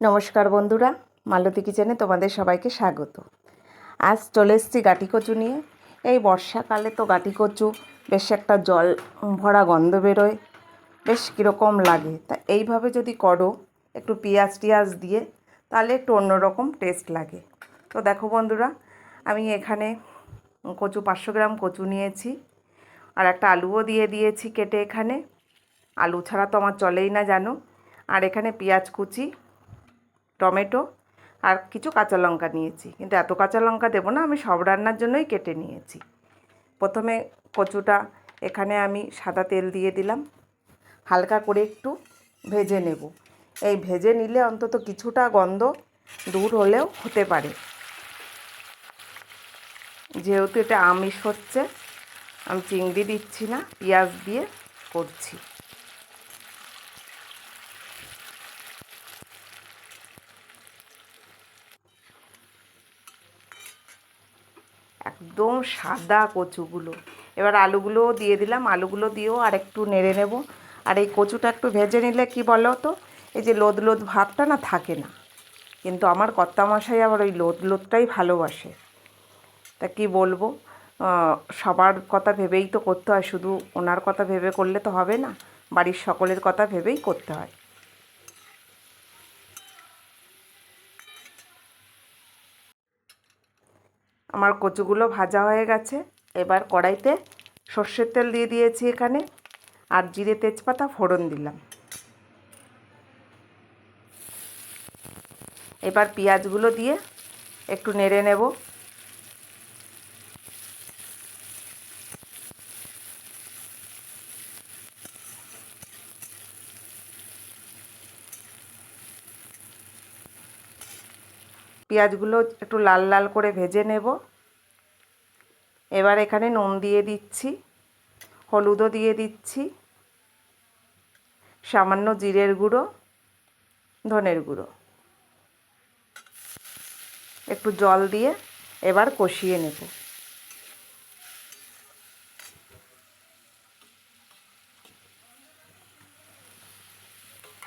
নমস্কার বন্ধুরা, মালতী কিচেনে তোমাদের সবাইকে স্বাগত। আজ চলে এসেছি গাটি কচু নিয়ে। এই বর্ষাকালে তো গাটি কচু বেশ একটা জল ভরা গন্ধ বেরোয়, বেশ কীরকম লাগে। তা এইভাবে যদি করো, একটু পেঁয়াজ টিয়াজ দিয়ে, তাহলে একটু অন্যরকম টেস্ট লাগে। তো দেখো বন্ধুরা, আমি এখানে কচু পাঁচশো গ্রাম কচু নিয়েছি, আর একটা আলুও দিয়ে দিয়েছি কেটে এখানে। আলু ছাড়া তো আমার চলেই না জানো। আর এখানে পেঁয়াজ কুচি টমেটো আর কিছু কাঁচা লঙ্কা নিয়েছি। কিন্তু এত কাঁচা লঙ্কা দেবো না, আমি সব রান্নার জন্যই কেটে নিয়েছি। প্রথমে কচুটা এখানে আমি সাদা তেল দিয়ে দিলাম। হালকা করে একটু ভেজে নেব। এই ভেজে নিলে অন্তত কিছুটা গন্ধ দূর হলেও হতে পারে। যেহেতু এটা আমিষ হচ্ছে, আমি চিংড়ি দিচ্ছি না, পেঁয়াজ দিয়ে করছি। একদম সাদা কচুগুলো। এবার আলুগুলোও দিয়ে দিলাম। আলুগুলো দিয়েও আর একটু নেড়ে নেব। আর এই কচুটা একটু ভেজে নিলে কি বলো তো, এই যে লোদ লোদ ভাবটা না থাকে না। কিন্তু আমার কর্তামশাই আবার ওই লোদ লোদটাই ভালোবাসে। তা কি বলব? সবার কথা ভেবেই তো করতে হয়। শুধু ওনার কথা ভেবে করলে তো হবে না। বাড়ির সকলের কথা ভেবেই করতে হয়। আমার কচুগুলো ভাজা হয়ে গেছে। এবার কড়াইতে সর্ষের তেল দিয়ে দিয়েছি এখানে আর জিরে তেজপাতা ফোড়ন দিলাম। এবার পেঁয়াজগুলো দিয়ে একটু নেড়ে নেব। পেঁয়াজগুলো একটু লাল লাল করে ভেজে নেব। এবার এখানে নুন দিয়ে দিচ্ছি, হলুদও দিয়ে দিচ্ছি, সামান্য জিরের গুঁড়ো, ধনের গুঁড়ো। একটু জল দিয়ে এবার কষিয়ে নেব।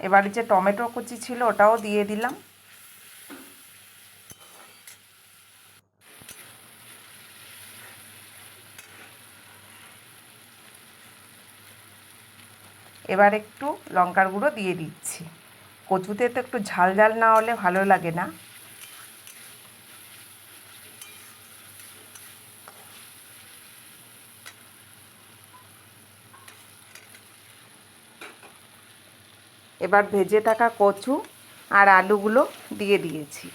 এবার যে টমেটো কুচি ছিল ওটাও দিয়ে দিলাম। এবার একটু লঙ্কার গুঁড়ো দিয়ে দিচ্ছি। কচুতে তো একটু ঝাল ঝাল না হলে ভালো লাগে না। এবার ভেজে থাকা কচু আর আলুগুলো দিয়ে দিয়েছি।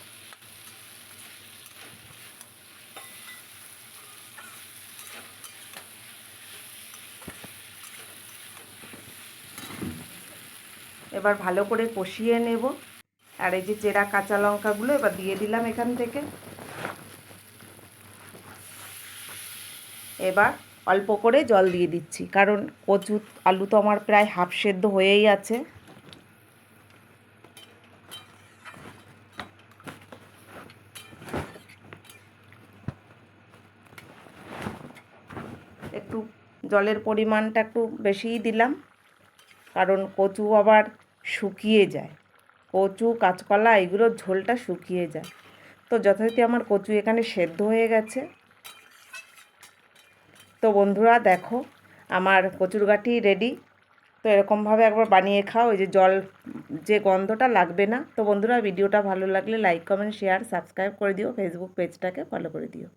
এবার ভালো করে কষিয়ে নেব। আর এই যে চেরা কাঁচা লঙ্কাগুলো এবার দিয়ে দিলাম এখান থেকে। এবার অল্প করে জল দিয়ে দিচ্ছি, কারণ কচু আলু তো আমার প্রায় হাফ সেদ্ধ হয়েই আছে। একটু জলের পরিমাণটা একটু বেশিই দিলাম। কারণ কচু আবার শুকিয়ে যায়। কচু, কাঁচকলা এগুলোর ঝোলটা শুকিয়ে যায়। তো যথারীতি আমার কচু এখানে সেদ্ধ হয়ে গেছে। তো বন্ধুরা দেখো, আমার কচুর গাঠি রেডি তো এরকমভাবে একবার বানিয়ে খাও, ওই যে জল যে গন্ধটা লাগবে না। তো বন্ধুরা, ভিডিওটা ভালো লাগলে লাইক কমেন্ট শেয়ার সাবস্ক্রাইব করে দিও। ফেসবুক পেজটাকে ফলো করে দিও।